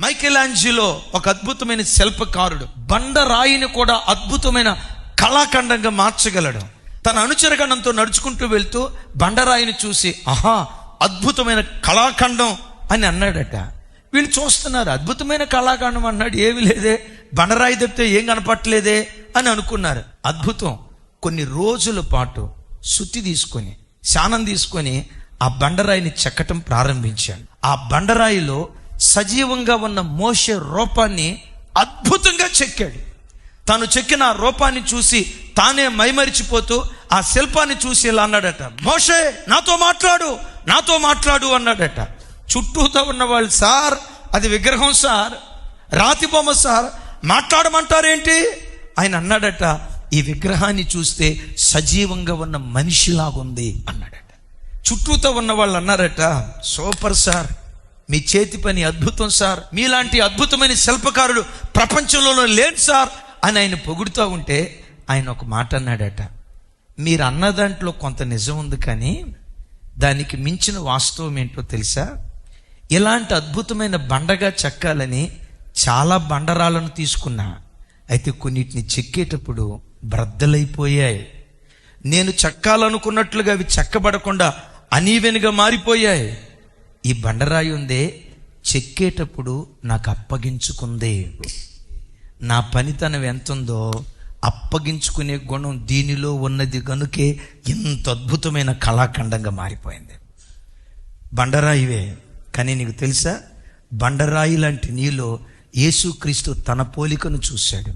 మైకెలాంజిలో ఒక అద్భుతమైన శిల్పకారుడు బండరాయిని కూడా అద్భుతమైన కళాఖండంగా మార్చగలడు. తన అనుచరగణంతో నడుచుకుంటూ వెళ్తూ బండరాయిని చూసి ఆహా అద్భుతమైన కళాఖండం అని అన్నాడట. వీళ్ళు చూస్తున్నారు అద్భుతమైన కళాఖండం అన్నాడు. ఏమి లేదే బండరాయి తప్పితే ఏం కనపట్లేదే అని అనుకున్నారు. అద్భుతం. కొన్ని రోజుల పాటు శుద్ధి తీసుకొని శానం తీసుకొని ఆ బండరాయిని చెక్కటం ప్రారంభించాడు. ఆ బండరాయిలో సజీవంగా ఉన్న మోషే రూపాన్ని అద్భుతంగా చెక్కాడు. తాను చెక్కిన ఆ రూపాన్ని చూసి తానే మైమరిచిపోతూ ఆ శిల్పాన్ని చూసి ఇలా అన్నాడట మోషే నాతో మాట్లాడు నాతో మాట్లాడు అన్నాడట. చుట్టూతో ఉన్న వాళ్ళు సార్ అది విగ్రహం సార్ రాతి బొమ్మ సార్ మాట్లాడమంటారేంటి? ఆయన అన్నాడట ఈ విగ్రహాన్ని చూస్తే సజీవంగా ఉన్న మనిషిలాగుంది అన్నాడట. చుట్టూతో ఉన్న వాళ్ళు అన్నారట సూపర్ సార్ మీ చేతి పని అద్భుతం సార్. మీలాంటి అద్భుతమైన శిల్పకారుడు ప్రపంచంలోనూ లేడు సార్. అని ఆయన పొగుడుతూ ఉంటే ఆయన ఒక మాట అన్నాడట. మీరు అన్న దాంట్లో కొంత నిజం ఉంది కానీ దానికి మించిన వాస్తవం ఏంటో తెలుసా? ఇలాంటి అద్భుతమైన బండగా చెక్కాలని చాలా బండరాలను తీసుకున్నా. అయితే కొన్నిటిని చెక్కేటప్పుడు బ్రద్దలైపోయాయి. నేను చెక్కాలనుకున్నట్లుగా అవి చెక్కబడకుండా అనీవెనుగా మారిపోయాయి. ఈ బండరాయి ఉందే చెక్కేటప్పుడు నాకు అప్పగించుకుందే. నా పనితనం ఎంతుందో అప్పగించుకునే గుణం దీనిలో ఉన్నది కనుకే ఇంత అద్భుతమైన కళాఖండంగా మారిపోయింది. బండరాయివే కానీ నీకు తెలుసా? బండరాయి లాంటి నీలో యేసుక్రీస్తు తన పోలికను చూశాడు.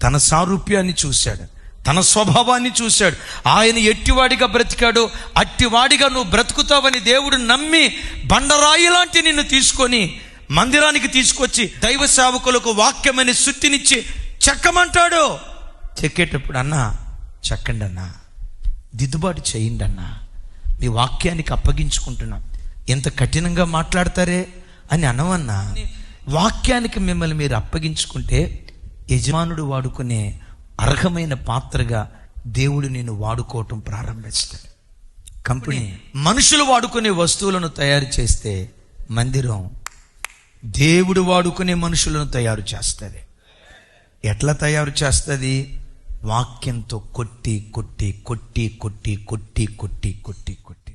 తన సారూప్యాన్ని చూశాడు. తన స్వభావాన్ని చూశాడు. ఆయన ఎట్టివాడిగా బ్రతికాడు అట్టివాడిగా నువ్వు బ్రతుకుతావని దేవుడు నమ్మి బండరాయి లాంటి నిన్ను తీసుకొని మందిరానికి తీసుకొచ్చి దైవ సేవకులకు వాక్యమని సుత్తినిచ్చి చెక్కమంటాడు. చెక్కేటప్పుడు అన్నా చెక్కండి అన్నా దిద్దుబాటు చేయండి అన్నా మీ వాక్యానికి అప్పగించుకుంటున్నాం ఎంత కఠినంగా మాట్లాడతారే అని అనవన్నా. వాక్యానికి మిమ్మల్ని మీరు అప్పగించుకుంటే యజమానుడు వాడుకునే అర్హమైన పాత్రగా దేవుడు నేను వాడుకోవటం ప్రారంభిస్తాడు. కంపెనీ మనుషులు వాడుకునే వస్తువులను తయారు చేస్తే మందిరం దేవుడు వాడుకునే మనుషులను తయారు చేస్తుంది. ఎట్లా తయారు చేస్తుంది? వాక్యంతో కొట్టి కొట్టి కొట్టి కొట్టి కొట్టి కొట్టి కొట్టి కొట్టి.